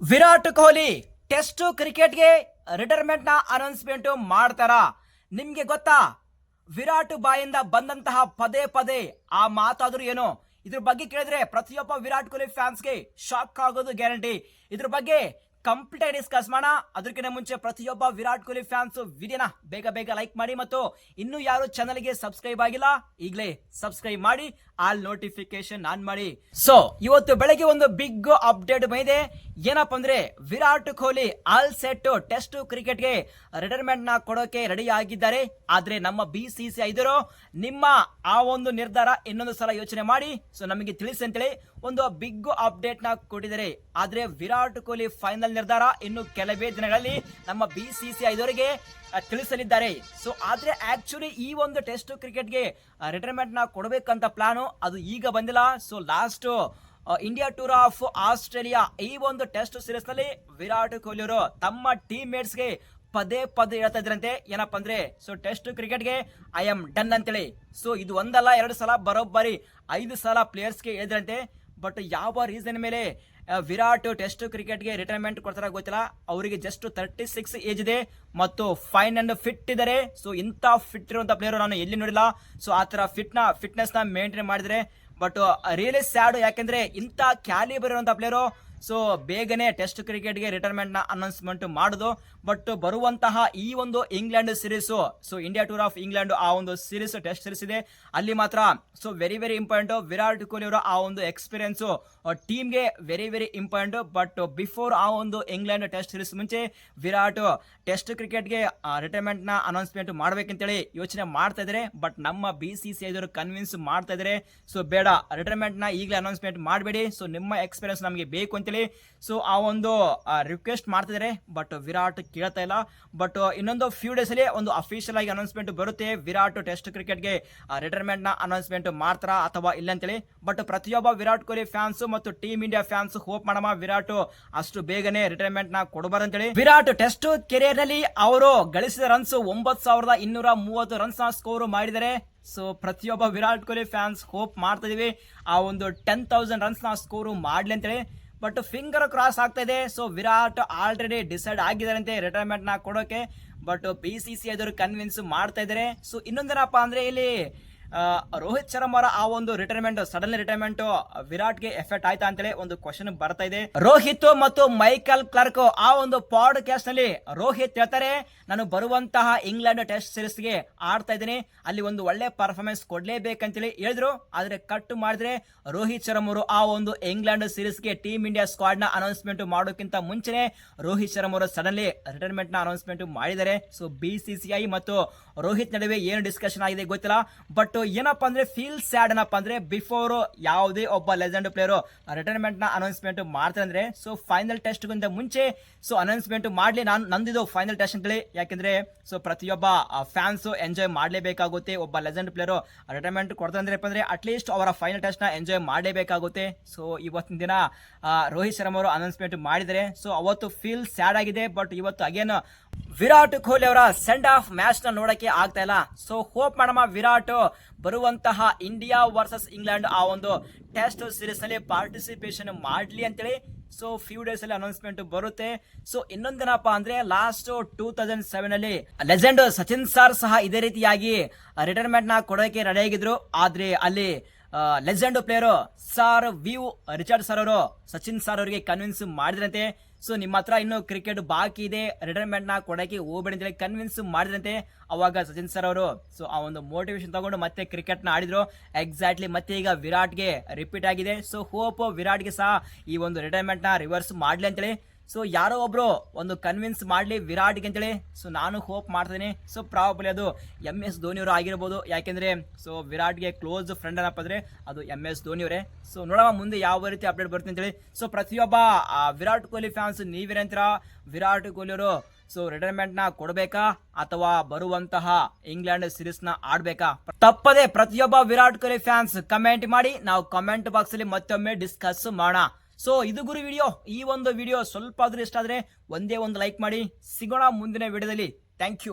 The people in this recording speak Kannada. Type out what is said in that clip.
ವಿರಾಟ್ ಕೊಹ್ಲಿ ಟೆಸ್ಟ್ ಕ್ರಿಕೆಟ್ಗೆ ರಿಟೈರ್ಮೆಂಟ್ನ ಅನೌನ್ಸ್ಮೆಂಟ್ ಮಾಡ್ತಾರ? ನಿಮ್ಗೆ ಗೊತ್ತಾ? ವಿರಾಟ್ ಬಾಯಿಂದ ಬಂದಂತಹ ಪದೇ ಪದೇ ಆ ಮಾತಾದ್ರೂ ಏನೋ? ಇದ್ರ ಬಗ್ಗೆ ಕೇಳಿದ್ರೆ ಪ್ರತಿಯೊಬ್ಬ ವಿರಾಟ್ ಕೊಹ್ಲಿ ಫ್ಯಾನ್ಸ್ಗೆ ಶಾಕ್ ಆಗೋದು ಗ್ಯಾರಂಟಿ ಇದ್ರ ಬಗ್ಗೆ ಕಂಪ್ಲೀಟ್ ಆಗಿ ಡಿಸ್ಕಸ್ ಮಾಡೋಣ. ಅದಕ್ಕಿಂತ ಮುಂಚೆ ಪ್ರತಿಯೊಬ್ಬ ವಿರಾಟ್ ಕೊಹ್ಲಿ ಫ್ಯಾನ್ಸ್ ವಿಡಿಯೋನ ಬೇಗ ಬೇಗ ಲೈಕ್ ಮಾಡಿ ಮತ್ತು ಇನ್ನೂ ಯಾರು ಚಾನಲ್ಗೆ ಸಬ್ಸ್ಕ್ರೈಬ್ ಆಗಿಲ್ಲ, ಈಗಲೇ ಸಬ್ಸ್ಕ್ರೈಬ್ ಮಾಡಿ ಆಲ್ ನೋಟಿಫಿಕೇಶನ್ ಆನ್ ಮಾಡಿ. ಸೊ ಇವತ್ತು ಬೆಳಗ್ಗೆ ಒಂದು ಬಿಗ್ ಅಪ್ಡೇಟ್ ಬಂದಿದೆ. ಏನಪ್ಪ ಅಂದ್ರೆ Virat Kohli all set test ಕ್ರಿಕೆಟ್ಗೆ ರಿಟೈರ್ಮೆಂಟ್ನ ಕೊಡೋಕೆ ರೆಡಿ ಆಗಿದ್ದಾರೆ. ಆದ್ರೆ ನಮ್ಮ ಬಿ ಸಿ ಸಿ ಐದರು ನಿಮ್ಮ ಆ ಒಂದು ನಿರ್ಧಾರ ಇನ್ನೊಂದು ಸಲ ಯೋಚನೆ ಮಾಡಿ. ಸೊ ನಮಗೆ ತಿಳಿಸಿ ಅಂತೇಳಿ ಒಂದು ಬಿಗ್ ಅಪ್ಡೇಟ್ನ ಕೊಟ್ಟಿದ್ದಾರೆ. ಆದ್ರೆ ವಿರಾಟ್ ಕೊಹ್ಲಿ ಫೈನಲ್ ನಿರ್ಧಾರ ಇನ್ನು ಕೆಲವೇ ದಿನಗಳಲ್ಲಿ ನಮ್ಮ ಬಿ ಸಿ ಸಿ ಐದವರಿಗೆ ತಿಳಿಸಲಿದ್ದಾರೆ. ಸೊ ಆದ್ರೆ ಆಕ್ಚುಲಿ ಈ ಒಂದು ಟೆಸ್ಟ್ ಕ್ರಿಕೆಟ್ಗೆ ರಿಟೈರ್ಮೆಂಟ್ನ ಕೊಡಬೇಕಂತ ಪ್ಲಾನು ಅದು ಈಗ ಬಂದಿಲ್ಲ. So last India tour of Australia ಈ ಒಂದು ಟೆಸ್ಟ್ ಸೀರೀಸ್ನಲ್ಲಿ ವಿರಾಟ್ ಕೊಹ್ಲಿ ಅವರು ತಮ್ಮ ಟೀಮ್ ಮೇಟ್ಸ್ಗೆ ಪದೇ ಪದೇ ಹೇಳ್ತಾ ಇದ್ರಂತೆ. ಏನಪ್ಪ ಅಂದ್ರೆ ಸೊ ಟೆಸ್ಟ್ ಕ್ರಿಕೆಟ್ಗೆ ಐ ಆಮ್ ಡನ್ ಅಂತೇಳಿ. ಸೊ ಇದು ಒಂದಲ್ಲ, ಎರಡು ಸಲ, ಬರೋಬ್ಬರಿ ಐದು ಸಲ ಪ್ಲೇಯರ್ಸ್ಗೆ ಹೇಳಿದ್ರಂತೆ. ಬಟ್ ಯಾವ ರೀಸನ್ ಮೇಲೆ ವಿರಾಟ್ ಟೆಸ್ಟ್ ಕ್ರಿಕೆಟ್ಗೆ ರಿಟೈರ್ಮೆಂಟ್ ಕೊಡ್ತಾರ ಗೊತ್ತಿಲ್ಲ. ಅವರಿಗೆ ಜಸ್ಟ್ ತರ್ಟಿ ಸಿಕ್ಸ್ ಏಜ್ ಇದೆ. ಮತ್ತು ಫೈನ್ ಅಂಡ್ ಫಿಟ್ ಇದ್ದಾರೆ. ಸೊ ಇಂಥ ಫಿಟ್ ಇರುವಂತ ಪ್ಲೇಯರ್ ನಾನು ಎಲ್ಲಿ ನೋಡಿಲ್ಲ. ಸೊ ಆ ಥರ ಫಿಟ್ನ ಫಿಟ್ನೆಸ್ನ ಮೇಂಟೈನ್ ಮಾಡಿದ್ರೆ. ಬಟ್ ರಿಯಲಿ ಸ್ಯಾಡ್ ಯಾಕೆಂದ್ರೆ ಇಂಥ ಕ್ಯಾಲಿಬರ್ ಇರುವಂತ ಪ್ಲೇಯರು ಸೊ ಬೇಗನೆ ಟೆಸ್ಟ್ ಕ್ರಿಕೆಟ್ಗೆ ರಿಟೈರ್ಮೆಂಟ್ನ ಅನೌನ್ಸ್ಮೆಂಟ್ ಮಾಡುದು. ಬಟ್ ಬರುವಂತಹ ಈ ಒಂದು England series so India tour of England ಆ ಒಂದು ಸೀರೀಸ್ ಟೆಸ್ಟ್ ಸೀರೀಸ್ ಇದೆ. ಅಲ್ಲಿ ಮಾತ್ರ so very very important Virat Kohli ಅವರ ಆ ಒಂದು ಎಕ್ಸ್ಪೀರಿಯನ್ಸ್ ಟೀಮ್ಗೆ very very important but before ಆ ಒಂದು ಇಂಗ್ಲೆಂಡ್ ಟೆಸ್ಟ್ ಸೀರೀಸ್ ಮುಂಚೆ, ವಿರಾಟ್ ಟೆಸ್ಟ್ ಕ್ರಿಕೆಟ್ಗೆ ರಿಟೈರ್ಮೆಂಟ್ನ ಅನೌನ್ಸ್ಮೆಂಟ್ ಮಾಡ್ಬೇಕಂತೇಳಿ ಯೋಚನೆ ಮಾಡ್ತಾ ಇದ್ದಾರೆ ಬಟ್ ನಮ್ಮ ಬಿ ಸಿ ಸಿ ಐದವರು ಕನ್ವಿನ್ಸ್ ಮಾಡ್ತಾ ಇದ್ದಾರೆ ಸೊ ಬೇಡ ರಿಟೈರ್ಮೆಂಟ್ನ ಈಗಲೇ ಅನೌನ್ಸ್ಮೆಂಟ್ ಮಾಡಬೇಡಿ. ಸೊ ನಿಮ್ಮ ಎಕ್ಸ್ಪೀರಿಯನ್ಸ್ ನಮಗೆ ಬೇಕು ಅಂತೇಳಿ. ಸೊ ಆ ಒಂದು ರಿಕ್ವೆಸ್ಟ್ ಮಾಡ್ತಿದ್ದಾರೆ ಬಟ್ ವಿರಾಟ್ ಕೇಳ್ತಾ ಇಲ್ಲ. ಬಟ್ ಇನ್ನೊಂದು ಫ್ಯೂ ಡೇಸ್ ಅಲ್ಲಿ ಒಂದು ಅಫಿಷಿಯಲ್ ಆಗಿ ಅನೌನ್ಸ್ಮೆಂಟ್ ಬರುತ್ತೆ. ವಿರಾಟ್ ಟೆಸ್ಟ್ ಕ್ರಿಕೆಟ್ಗೆ ರಿಟೈರ್ಮೆಂಟ್ನ ಅನೌನ್ಸ್ಮೆಂಟ್ ಮಾಡ್ತಾರಾ ಅಥವಾ ಇಲ್ಲ ಅಂತೇಳಿ. ಬಟ್ ಪ್ರತಿಯೊಬ್ಬ ವಿರಾಟ್ ಕೊಹ್ಲಿ ಫ್ಯಾನ್ಸ್ ಮತ್ತು ಟೀಮ್ ಇಂಡಿಯಾ ಫ್ಯಾನ್ಸ್ ಹೋಪ್ ಮಾಡಮ್ಮ, ವಿರಾಟ್ ಅಷ್ಟು ಬೇಗನೆ ರಿಟೈರ್ಮೆಂಟ್ನ ಕೊಡಬಾರ್ದು ಅಂತೇಳಿ. ವಿರಾಟ್ ಟೆಸ್ಟ್ ಕೆರಿಯರ್ನಲ್ಲಿ ಅವರು ಗಳಿಸಿದ ರನ್ಸ್ ಒಂಬತ್ ಸಾವಿರದ ಇನ್ನೂರ ಮೂವತ್ತು ರನ್ಸ್ನ ಸ್ಕೋರ್ ಮಾಡಿದ್ದಾರೆ. ಸೊ ಪ್ರತಿಯೊಬ್ಬ ವಿರಾಟ್ ಕೊಹ್ಲಿ ಫ್ಯಾನ್ಸ್ ಹೋಪ್ ಮಾಡ್ತಾ ಆ ಒಂದು ten thousand runs score score ಮಾಡ್ಲಿ ಅಂತೇಳಿ. ಬಟ್ ಫಿಂಗರ್ ಕ್ರಾಸ್ ಆಗ್ತಾ ಇದೆ. ಸೊ ವಿರಾಟ್ ಆಲ್ರೆಡಿ ಡಿಸೈಡ್ ಆಗಿದ್ದಾರಂತೆ ರಿಟೈರ್ಮೆಂಟ್ನ ಕೊಡೋಕೆ. ಬಟ್ ಪಿ ಸಿ ಸಿ ಎದುರು ಕನ್ವಿನ್ಸ್ ಮಾಡ್ತಾ ಇದ್ದಾರೆ ಸೊ ಇನ್ನೊಂದೇನಪ್ಪ ಅಂದ್ರೆ ಇಲ್ಲಿ ರೋಹಿತ್ ಶರ್ಮಾರ ಆ ಒಂದು ರಿಟೈರ್ಮೆಂಟ್ ಸಡನ್ ರಿಟೈರ್ಮೆಂಟ್ ವಿರಾಟ್ಗೆ ಎಫೆಕ್ಟ್ ಆಯ್ತಾ ಅಂತೇಳಿ ಒಂದು ಕ್ವಶನ್ ಬರ್ತಾ ಇದೆ. ರೋಹಿತ್ ಮತ್ತು ಮೈಕಲ್ ಕ್ಲರ್ಕ್ ಆ ಒಂದು ಪಾಡ್ಕಾಸ್ಟ್ನಲ್ಲಿ ರೋಹಿತ್ ಹೇಳ್ತಾರೆ, ನಾನು ಬರುವಂತಹ ಇಂಗ್ಲೆಂಡ್ ಟೆಸ್ಟ್ ಸೀರೀಸ್ಗೆ ಆಡ್ತಾ ಇದ್ದೀನಿ. ಅಲ್ಲಿ ಒಂದು ಒಳ್ಳೆ ಪರ್ಫಾರ್ಮೆನ್ಸ್ ಕೊಡ್ಲೇಬೇಕಂತೇಳಿ ಹೇಳಿದ್ರು. ಆದ್ರೆ ಕಟ್ ಮಾಡಿದ್ರೆ ರೋಹಿತ್ ಶರ್ಮಾ ಅವರು ಆ ಒಂದು ಇಂಗ್ಲೆಂಡ್ ಸೀರೀಸ್ಗೆ ಟೀಮ್ ಇಂಡಿಯಾ ಸ್ಕ್ವಾಡ್ನ ಅನೌನ್ಸ್ಮೆಂಟ್ ಮಾಡೋಕ್ಕಿಂತ ಮುಂಚೆನೆ ರೋಹಿತ್ ಶರ್ಮಾ ಅವರು ಸಡನ್ಲಿ ರಿಟೈರ್ಮೆಂಟ್ನ ಅನೌನ್ಸ್ಮೆಂಟ್ ಮಾಡಿದ್ದಾರೆ. So B C C I ಮತ್ತು ರೋಹಿತ್ ನಡುವೆ ಏನು ಡಿಸ್ಕಷನ್ ಆಗಿದೆ ಗೊತ್ತಿಲ್ಲ. ಬಟ್ ಏನಪ್ಪಾ ಅಂದ್ರೆ ಫೀಲ್ ಸ್ಯಾಡ್ ಏನಪ್ಪ ಅಂದ್ರೆ ಬಿಫೋರ್ ಯಾವುದೇ ಒಬ್ಬ ಲೆಜೆಂಡ್ ಪ್ಲೇಯರ್ ರಿಟೈರ್ಮೆಂಟ್ನ ಅನೌನ್ಸ್ಮೆಂಟ್ ಮಾಡ್ತಾರೆ ಅಂದ್ರೆ ಸೊ ಫೈನಲ್ ಟೆಸ್ಟ್ ಗಿಂತ ಮುಂಚೆ ಸೊ ಅನೌನ್ಸ್ಮೆಂಟ್ ಮಾಡ್ಲಿ. ನಾನು ನಂದಿದ್ದು ಫೈನಲ್ ಟೆಸ್ಟ್ ಅಂತೇಳಿ ಯಾಕೆಂದ್ರೆ ಸೊ ಪ್ರತಿಯೊಬ್ಬ ಫ್ಯಾನ್ಸ್ ಎಂಜಾಯ್ ಮಾಡಲೇಬೇಕಾಗುತ್ತೆ. ಒಬ್ಬ ಲೆಜೆಂಡ್ ಪ್ಲೇಯರ್ ರಿಟೈರ್ಮೆಂಟ್ ಕೊಡ್ತಾರೆ ಅಂದ್ರೆ ಅಂದ್ರೆ ಅಟ್ಲೀಸ್ಟ್ ಅವರ ಫೈನಲ್ ಟೆಸ್ಟ್ನ ಎಂಜಾಯ್ ಮಾಡಲೇಬೇಕಾಗುತ್ತೆ. ಸೊ ಇವತ್ತಿನ ದಿನ ರೋಹಿತ್ ಶರ್ಮಾ ಅವರು ಅನೌನ್ಸ್ಮೆಂಟ್ ಮಾಡಿದರೆ ಸೊ ಅವತ್ತು ಫೀಲ್ ಸ್ಯಾಡ್ ಆಗಿದೆ ಬಟ್ ಇವತ್ತು ಅಗೇನ್ ವಿರಾಟ್ ಕೊಹ್ಲಿ ಅವರ ಸೆಂಡ್ ಆಫ್ ಮ್ಯಾಚ್ನ ನೋಡಕ್ಕೆ ಆಗ್ತಾ ಇಲ್ಲ. ಸೊ ಹೋಪ್ ಮಾಡಮ್ಮ ವಿರಾಟ್ ಬರುವಂತಹ ಇಂಡಿಯಾ ವರ್ಸಸ್ ಇಂಗ್ಲೆಂಡ್ ಆ ಒಂದು ಟೆಸ್ಟ್ ಸೀರೀಸ್ನಲ್ಲಿ ಪಾರ್ಟಿಸಿಪೇಷನ್ ಮಾಡ್ಲಿ ಅಂತೇಳಿ ಸೊ ಫ್ಯೂ ಡೇಸ್ ಅಲ್ಲಿ ಅನೌನ್ಸ್ಮೆಂಟ್ ಬರುತ್ತೆ. ಸೊ ಇನ್ನೊಂದೇನಪ್ಪ ಅಂದ್ರೆ ಲಾಸ್ಟ್ ಟೂ ತೌಸಂಡ್ ಸೆವೆನ್ ಅಲ್ಲಿ ಲೆಜೆಂಡ್ ಸಚಿನ್ ಸಾರ್ ಸಹ ಇದೇ ರೀತಿಯಾಗಿ ರಿಟೈರ್ಮೆಂಟ್ನ ಕೊಡೋಕೆ ರೆಡಿ ಆಗಿದ್ರು. ಆದ್ರೆ ಅಲ್ಲಿ legend player sir Viv Richard sir ಅವರು, ಸಚಿನ್ ಸಾರ್ ಅವರಿಗೆ ಕನ್ವಿನ್ಸ್ ಮಾಡಿದ್ರಂತೆ. ಸೊ ನಿಮ್ಮ ಹತ್ರ ಇನ್ನು ಕ್ರಿಕೆಟ್ ಬಾಕಿ ಇದೆ. ರಿಟೈರ್ಮೆಂಟ್ನ ಕೊಡಕ್ಕೆ ಹೋಗ್ಬೇಡಿ ಅಂತೇಳಿ ಕನ್ವಿನ್ಸ್ ಮಾಡಿದ್ರಂತೆ ಅವಾಗ ಸಚಿನ್ ಸರ್ ಅವರು. ಸೊ ಆ ಒಂದು ಮೋಟಿವೇಶನ್ ತಗೊಂಡು ಮತ್ತೆ ಕ್ರಿಕೆಟ್ನ ಆಡಿದ್ರು. ಎಕ್ಸಾಕ್ಟ್ಲಿ ಮತ್ತೆ ಈಗ ವಿರಾಟ್ಗೆ ರಿಪೀಟ್ ಆಗಿದೆ. ಸೊ ಹೋಪ್ ವಿರಾಟ್ಗೆ ಸಹ ಈ ಒಂದು ರಿಟೈರ್ಮೆಂಟ್ನ ರಿವರ್ಸ್ ಮಾಡ್ಲಿ ಅಂತೇಳಿ ಸೊ ಯಾರೋ ಒಬ್ರು ಒಂದು ಕನ್ವಿನ್ಸ್ ಮಾಡ್ಲಿ ವಿರಾಟ್ಗೆ ಅಂತೇಳಿ ಸೊ ನಾನು ಹೋಪ್ ಮಾಡ್ತೀನಿ. ಸೊ ಪ್ರಾಬಲಿ ಅದು ಎಂ ಎಸ್ ಧೋನಿ ಅವರು ಆಗಿರ್ಬೋದು. ಯಾಕೆಂದ್ರೆ ಸೊ ವಿರಾಟ್ಗೆ ಕ್ಲೋಸ್ ಫ್ರೆಂಡ್ ಏನಪ್ಪ ಅಂದ್ರೆ, ಅದು ಎಂ ಎಸ್ ಧೋನಿ ಅವರೇ. ಸೊ ನೋಡೋಣ ಮುಂದೆ ಯಾವ ರೀತಿ ಅಪ್ಡೇಟ್ ಬರುತ್ತೆ ಅಂತೇಳಿ. ಸೊ ಪ್ರತಿಯೊಬ್ಬ ವಿರಾಟ್ ಕೊಹ್ಲಿ ಫ್ಯಾನ್ಸ್ ನೀವೇನಂತೀರ ವಿರಾಟ್ ಕೊಹ್ಲಿ ಅವರು ಸೊ ರಿಟೈರ್ಮೆಂಟ್ನ ಕೊಡಬೇಕಾ? ಅಥವಾ ಬರುವಂತಹ ಇಂಗ್ಲೆಂಡ್ ಸಿರೀಸ್ನ ಆಡಬೇಕಾ? ತಪ್ಪದೆ ಪ್ರತಿಯೊಬ್ಬ ವಿರಾಟ್ ಕೊಹ್ಲಿ ಫ್ಯಾನ್ಸ್ ಕಮೆಂಟ್ ಮಾಡಿ. ನಾವು ಕಮೆಂಟ್ ಬಾಕ್ಸ್ ಅಲ್ಲಿ ಮತ್ತೊಮ್ಮೆ ಡಿಸ್ಕಸ್ ಮಾಡೋಣ. ಸೊ ಇದು ಗುರು ವಿಡಿಯೋ ಈ ಒಂದು ವಿಡಿಯೋ ಸ್ವಲ್ಪ ಆದ್ರೂ ಇಷ್ಟ ಆದ್ರೆ ಒಂದೇ ಒಂದು ಲೈಕ್ ಮಾಡಿ. ಸಿಗೋಣ ಮುಂದಿನ ವಿಡಿಯೋದಲ್ಲಿ ಥ್ಯಾಂಕ್ ಯು